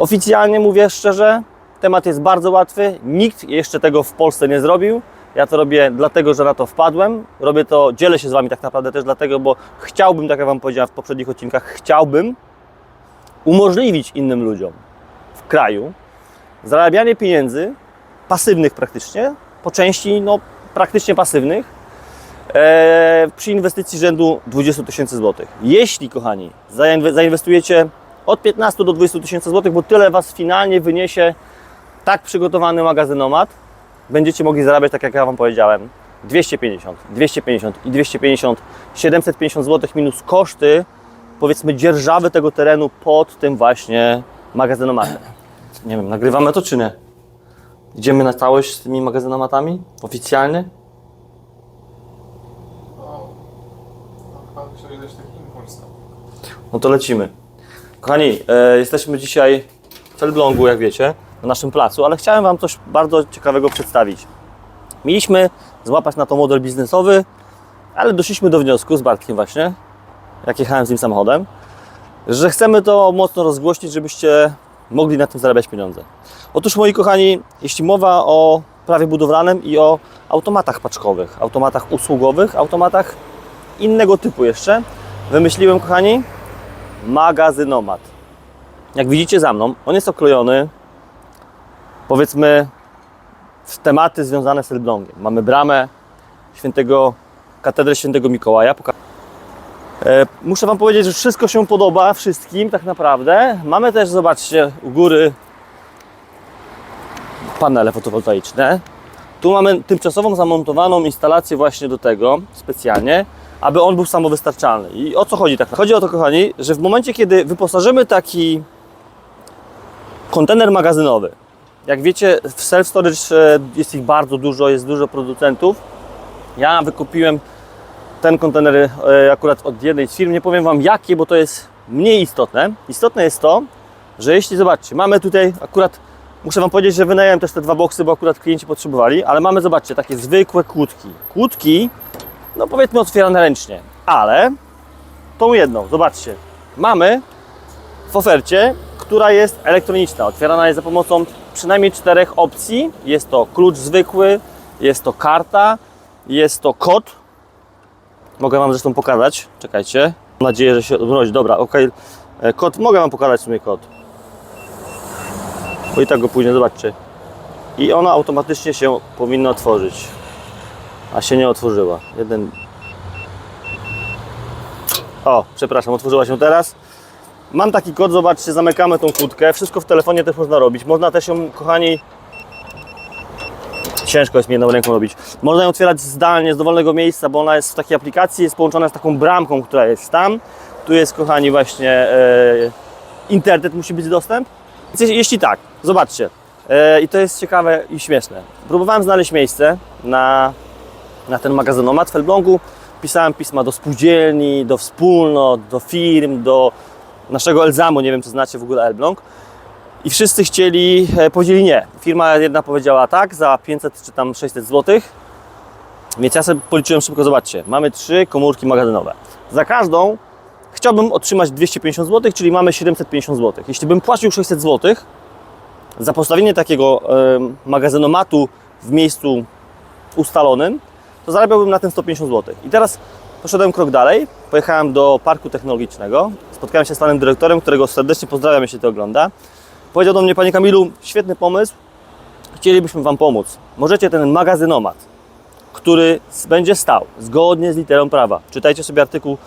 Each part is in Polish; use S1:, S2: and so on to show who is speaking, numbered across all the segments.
S1: Oficjalnie mówię szczerze, temat jest bardzo łatwy. Nikt jeszcze tego w Polsce nie zrobił. Ja to robię dlatego, że na to wpadłem. Robię to, dzielę się z Wami tak naprawdę też dlatego, bo chciałbym, tak jak Wam powiedziałem w poprzednich odcinkach, chciałbym umożliwić innym ludziom w kraju zarabianie pieniędzy pasywnych praktycznie, po części no, praktycznie pasywnych, e, przy inwestycji rzędu 20 tysięcy złotych. Jeśli, kochani, zainwe- zainwestujecie od 15 do 20 tysięcy złotych, bo tyle Was finalnie wyniesie tak przygotowany magazynomat, będziecie mogli zarabiać, tak jak ja Wam powiedziałem, 250, 250 i 250, 750 zł minus koszty, powiedzmy, dzierżawy tego terenu pod tym właśnie magazynomatem. Nie wiem, nagrywamy to czy nie? Idziemy na całość z tymi magazynomatami? Oficjalnie?
S2: No, no pan chciał dać taki impuls. No.
S1: No to lecimy. Kochani, e, jesteśmy dzisiaj w Elblągu, jak wiecie, na naszym placu, ale chciałem Wam coś bardzo ciekawego przedstawić. Mieliśmy złapać na to model biznesowy, ale doszliśmy do wniosku z Bartkiem właśnie, jak jechałem z nim samochodem, że chcemy to mocno rozgłośnić, żebyście mogli na tym zarabiać pieniądze. Otóż, moi kochani, jeśli mowa o prawie budowlanym i o automatach paczkowych, automatach usługowych, automatach innego typu jeszcze, wymyśliłem, kochani, magazynomat. Jak widzicie za mną, on jest oklejony, powiedzmy, w tematy związane z Elblągiem. Mamy bramę świętego, katedrę świętego Mikołaja. E, muszę Wam powiedzieć, że wszystko się podoba wszystkim tak naprawdę. Mamy też, zobaczcie, u góry panele fotowoltaiczne. Tu mamy tymczasową zamontowaną instalację właśnie do tego specjalnie, aby on był samowystarczalny. I o co chodzi tak? Chodzi o to, kochani, że w momencie, kiedy wyposażymy taki kontener magazynowy, jak wiecie, w self-storage e, jest ich bardzo dużo, jest dużo producentów. Ja wykupiłem ten kontener e, akurat od jednej z firm. Nie powiem Wam jakie, bo to jest mniej istotne. Istotne jest to, że jeśli zobaczcie, mamy tutaj akurat, muszę Wam powiedzieć, że wynająłem też te dwa boksy, bo akurat klienci potrzebowali, ale mamy, zobaczcie, takie zwykłe kłódki. Kłódki, no powiedzmy otwierane ręcznie, ale tą jedną, zobaczcie, mamy w ofercie, która jest elektroniczna. Otwierana jest za pomocą przynajmniej czterech opcji. Jest to klucz zwykły, jest to karta, jest to kod. Mogę Wam zresztą pokazać. Czekajcie. Mam nadzieję, że się odmrozi. Dobra, ok. E, Kod, mogę Wam pokazać w sumie kod. Bo i tak go później zobaczcie. I ona automatycznie się powinna otworzyć. A się nie otworzyła. Jeden. O, przepraszam, otworzyła się teraz. Mam taki kod, zobaczcie, zamykamy tą kłódkę. Wszystko w telefonie też można robić. Można też ją, kochani, ciężko jest mi jedną ręką robić. Można ją otwierać zdalnie, z dowolnego miejsca, bo ona jest w takiej aplikacji, jest połączona z taką bramką, która jest tam. Tu jest, kochani, właśnie e, internet musi być dostęp. Jeśli tak, zobaczcie. E, I to jest ciekawe i śmieszne. Próbowałem znaleźć miejsce na, na ten magazynomat w Elblągu. Pisałem pisma do spółdzielni, do wspólnot, do firm, do naszego Elzamu, nie wiem czy znacie w ogóle Elbląg. I wszyscy chcieli, e, powiedzieli nie. Firma jedna powiedziała tak za 500 czy tam 600 zł. Więc ja sobie policzyłem szybko, zobaczcie. Mamy trzy komórki magazynowe. Za każdą chciałbym otrzymać 250 zł, czyli mamy 750 zł. Jeśli bym płacił 600 zł za postawienie takiego magazynomatu w miejscu ustalonym, to zarabiałbym na tym 150 zł. I teraz poszedłem krok dalej, pojechałem do parku technologicznego, spotkałem się z panem dyrektorem, którego serdecznie pozdrawiam, jeśli to ogląda. Powiedział do mnie, panie Kamilu, świetny pomysł, chcielibyśmy wam pomóc. Możecie ten magazynomat, który będzie stał zgodnie z literą prawa. Czytajcie sobie artykuł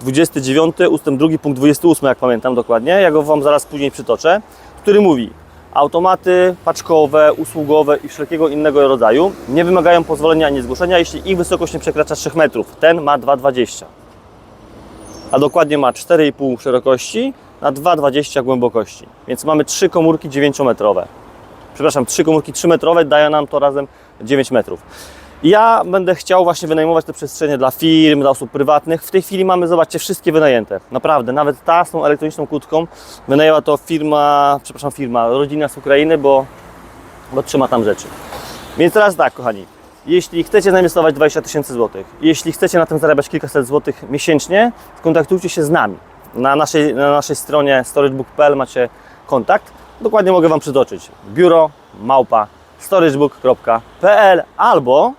S1: 29 ustęp 2 punkt 28, jak pamiętam dokładnie, ja go wam zaraz później przytoczę, który mówi automaty paczkowe, usługowe i wszelkiego innego rodzaju nie wymagają pozwolenia ani zgłoszenia, jeśli ich wysokość nie przekracza 3 metrów. Ten ma 2,20 a dokładnie ma 4,5 szerokości na 2,20 głębokości. Więc mamy trzy komórki 9-metrowe. Przepraszam, trzy komórki 3-metrowe daje nam to razem 9 metrów. Ja będę chciał właśnie wynajmować te przestrzenie dla firm, dla osób prywatnych. W tej chwili mamy, zobaczcie, wszystkie wynajęte. Naprawdę, nawet ta z tą elektroniczną kłódką wynajęła to firma, przepraszam, firma, rodzina z Ukrainy, bo, bo trzyma tam rzeczy. Więc teraz tak, kochani, jeśli chcecie zainwestować 20 tysięcy złotych, jeśli chcecie na tym zarabiać kilkaset złotych miesięcznie, skontaktujcie się z nami. Na naszej, na naszej stronie storagebook.pl macie kontakt, dokładnie mogę Wam przytoczyć. Biuro małpa storagebook.pl albo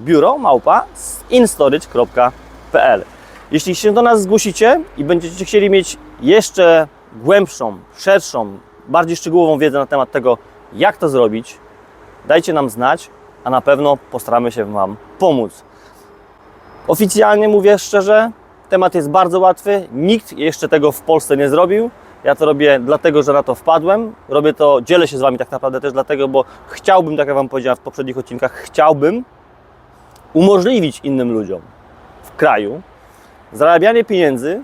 S1: biuro małpa instorage.pl. Jeśli się do nas zgłosicie i będziecie chcieli mieć jeszcze głębszą, szerszą, bardziej szczegółową wiedzę na temat tego, jak to zrobić, dajcie nam znać, a na pewno postaramy się Wam pomóc. Oficjalnie mówię szczerze, temat jest bardzo łatwy. Nikt jeszcze tego w Polsce nie zrobił. Ja to robię dlatego, że na to wpadłem. Robię to, dzielę się z Wami tak naprawdę też dlatego, bo chciałbym, tak jak Wam powiedziałem w poprzednich odcinkach, chciałbym umożliwić innym ludziom w kraju zarabianie pieniędzy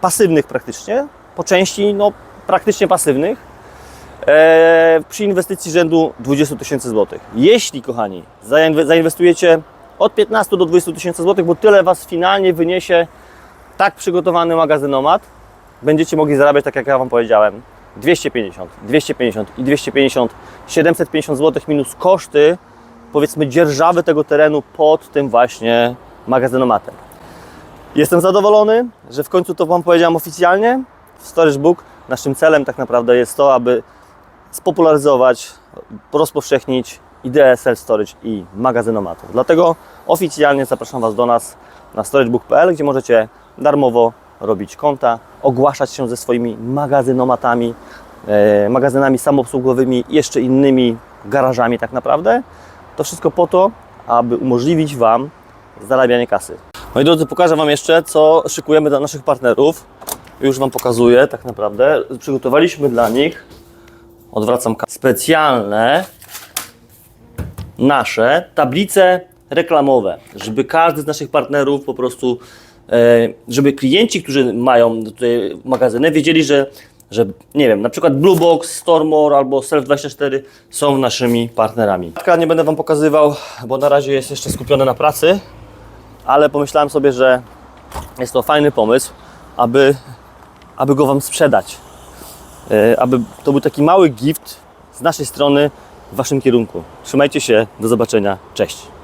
S1: pasywnych praktycznie, po części no, praktycznie pasywnych, e, przy inwestycji rzędu 20 tysięcy złotych. Jeśli, kochani, zainwe- zainwestujecie od 15 do 20 tysięcy złotych, bo tyle Was finalnie wyniesie tak przygotowany magazynomat, będziecie mogli zarabiać, tak jak ja Wam powiedziałem, 250, 250 i 250, 750 zł minus koszty, powiedzmy, dzierżawy tego terenu pod tym właśnie magazynomatem. Jestem zadowolony, że w końcu to Wam powiedziałem oficjalnie. W Storage Book naszym celem tak naprawdę jest to, aby spopularyzować, rozpowszechnić ideę self-storage i magazynomatu. Dlatego oficjalnie zapraszam Was do nas na storagebook.pl, gdzie możecie darmowo robić konta, ogłaszać się ze swoimi magazynomatami, e, magazynami samoobsługowymi i jeszcze innymi garażami tak naprawdę. To wszystko po to, aby umożliwić Wam zarabianie kasy. Moi drodzy, pokażę Wam jeszcze, co szykujemy dla naszych partnerów. Już Wam pokazuję tak naprawdę. Przygotowaliśmy dla nich, odwracam specjalne nasze tablice reklamowe, żeby każdy z naszych partnerów po prostu, e, żeby klienci, którzy mają tutaj magazyny, wiedzieli, że, że nie wiem, na przykład Blue Box, Stormore albo Self24 są naszymi partnerami. Nie będę Wam pokazywał, bo na razie jest jeszcze skupiony na pracy, ale pomyślałem sobie, że jest to fajny pomysł, aby, aby go Wam sprzedać. E, aby to był taki mały gift z naszej strony w Waszym kierunku. Trzymajcie się, do zobaczenia, cześć.